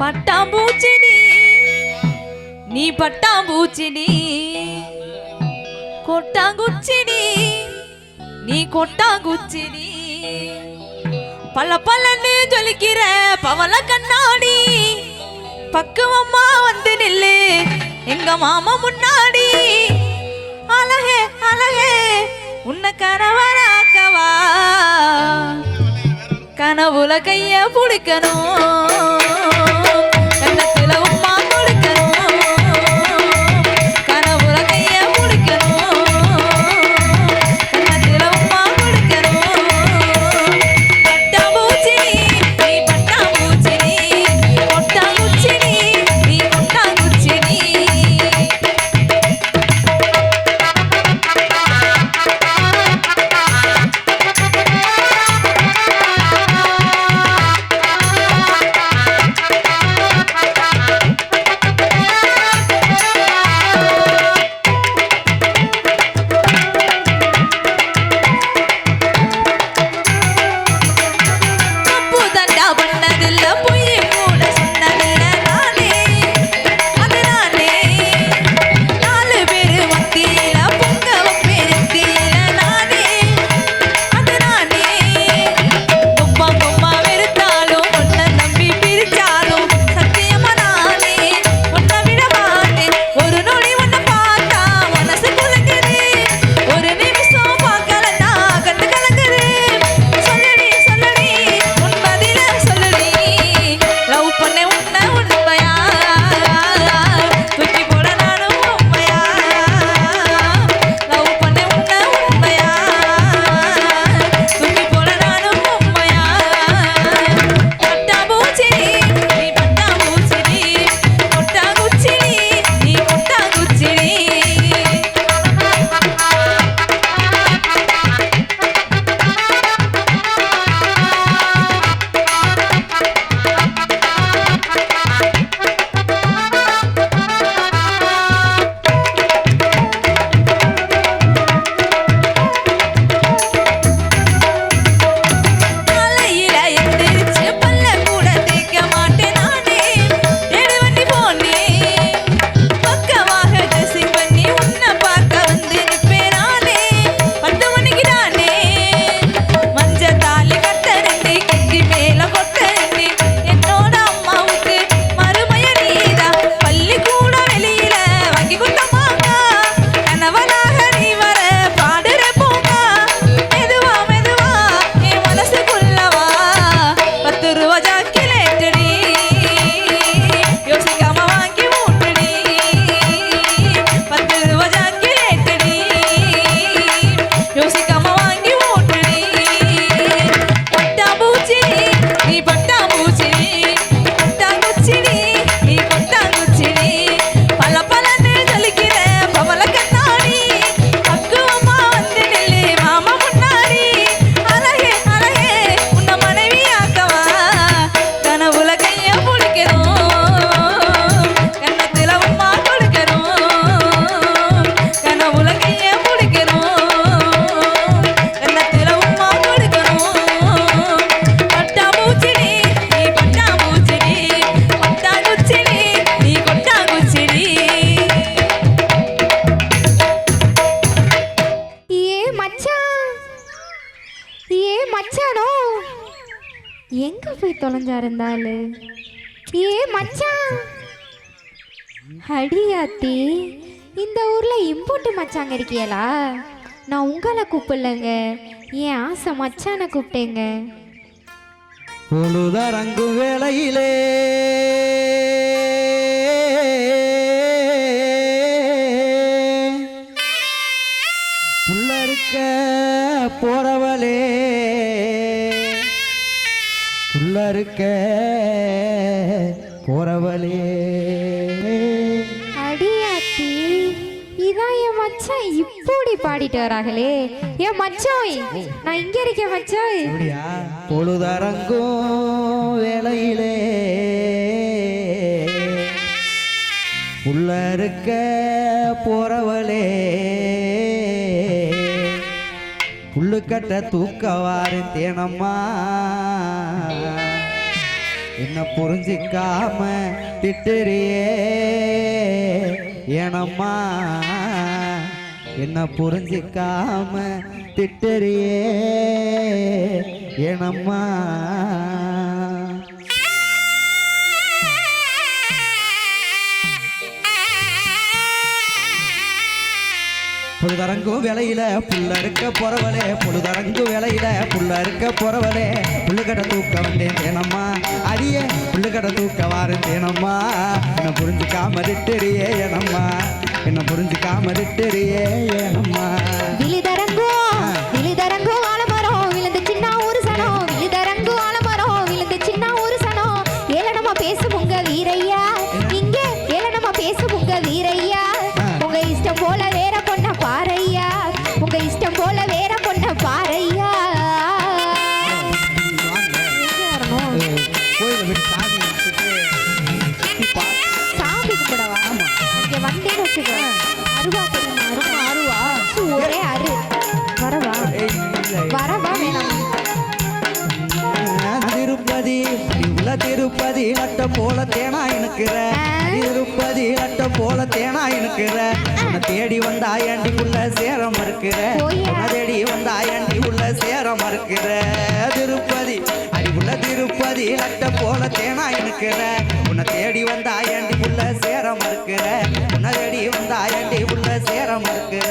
பட்டாம்பூச்சி நீ நீ பட்டாம்பூச்சி நீ கொட்டாங்குச்சி நீ நீ கொட்டாங்குச்சி பல பலன்னு ஜொலிக்கிற பவள கண்ணாடி. பக்குவம்மா வந்து நில்லு எங்க மாமா முன்னாடி. அழகே அழகே உன்னை கணவராக்கவா கனவுல கைய புடிக்கணும். இருந்தாள் ஏ மச்சான் அடியாத்தி இந்த ஊரில் இம்போட்டு மச்சாங்க இருக்கியலா? நான் உங்களை கூப்பிடலங்க. என் ஆசை மச்சானை கூப்பிட்டேங்க. உழுத ரங்கு வேளையிலே. துள்ள இருக்க போறவளே. அடியாத்தி இதான் என் மச்சான் இப்படி பாடிட்டு வராங்களே. என் மச்சோய் நான் இங்க இருக்கேன் மச்சோய். பொழுதரங்கும் வேலையிலே உள்ள இருக்க போறவளே. உள்ளுக்கட்ட தூக்கவாறு தேனம்மா. என்ன புரிஞ்சிக்காம திட்டுறியே? ஏனம்மா என்ன புரிஞ்சிக்காம திட்டுறியே? ஏனம்மா பொழுதரங்கும் விலையில புள்ள இருக்க பொறவலே பொழுதரங்கு விலையில புள்ள இருக்க போறவளே. புள்ளுக்கடை தூக்க வந்தேன் தேனம்மா அரிய புள்ளுக்கடை தூக்க வாரேன் தேனம்மா என்ன புரிஞ்சுக்காம திட்டுறியே ஏனம்மா என்ன புரிஞ்சுக்காம திட்டுறியே ஏனம்மா போல தேனா இனுக்கிற இருப்பதி அட்ட போல தேனா இனுக்கிற உன்னை தேடி வந்தா ஏண்டி உள்ள சேரம் இருக்கிற உன்னை தேடி வந்தா ஏண்டி உள்ள சேரம் இருக்கிற திருப்பதி அடி உள்ள திருப்பதி அட்ட போல தேனா இனுக்கிற உன்னை தேடி வந்தா ஏண்டி உள்ள சேரம் இருக்கிற உன்னை தேடி வந்தா ஏண்டி உள்ள சேரம் இருக்கிற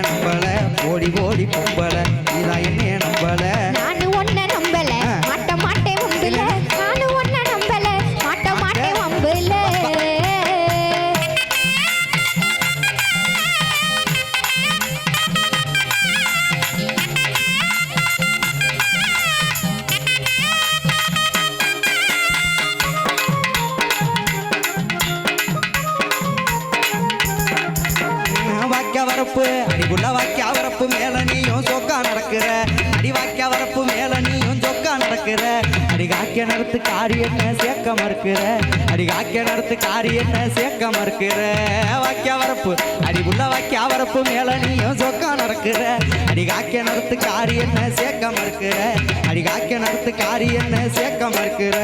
காக்க நடத்து காரி என்ன சேர்க்க மறுக்கிற. அடி காக்க நடத்து காரி சேர்க்க மறுக்கிற. வாக்கியா வரப்பு அடி உள்ள வாக்கிய வரப்பு மேல நீயும் சொக்கா நடக்கிற. அடி காக்க நடத்து காரி என்ன சேர்க்க மறுக்கிற. அடி காக்க நடத்து சேர்க்க மறுக்கிற.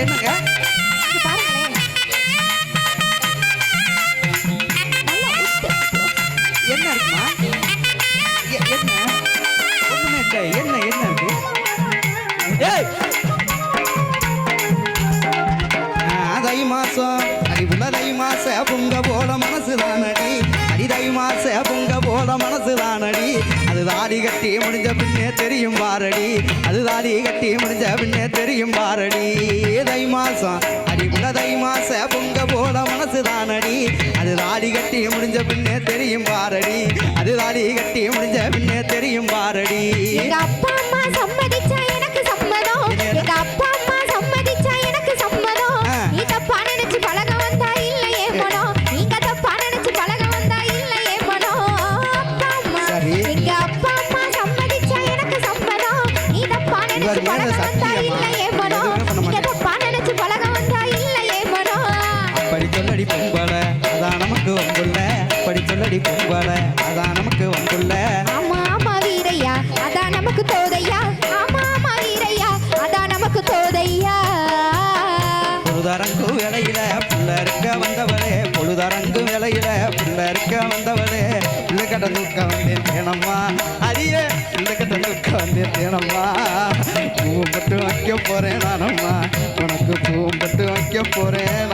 哎，那个 மனசு தானடி அது தாடி கட்டி முடிஞ்ச பின்னே தெரியும் பாரடி. அது தாடி கட்டி முடிஞ்ச பின்னே தெரியும் பாரடி. தை மாசம் அடிபுல தை மாச பொங்க போல மனசு தானடி. அது தாடி கட்டி முடிஞ்ச பின்னே தெரியும் பாரடி. அது தாடி கட்டி முடிஞ்ச பின்னே தெரியும் பாரடி. அப்பா நாராயணம்மா பூம்பட்டு வைக்க போறேன் நானம்மா. உனக்கு பூம்பட்டு வைக்க போறேன்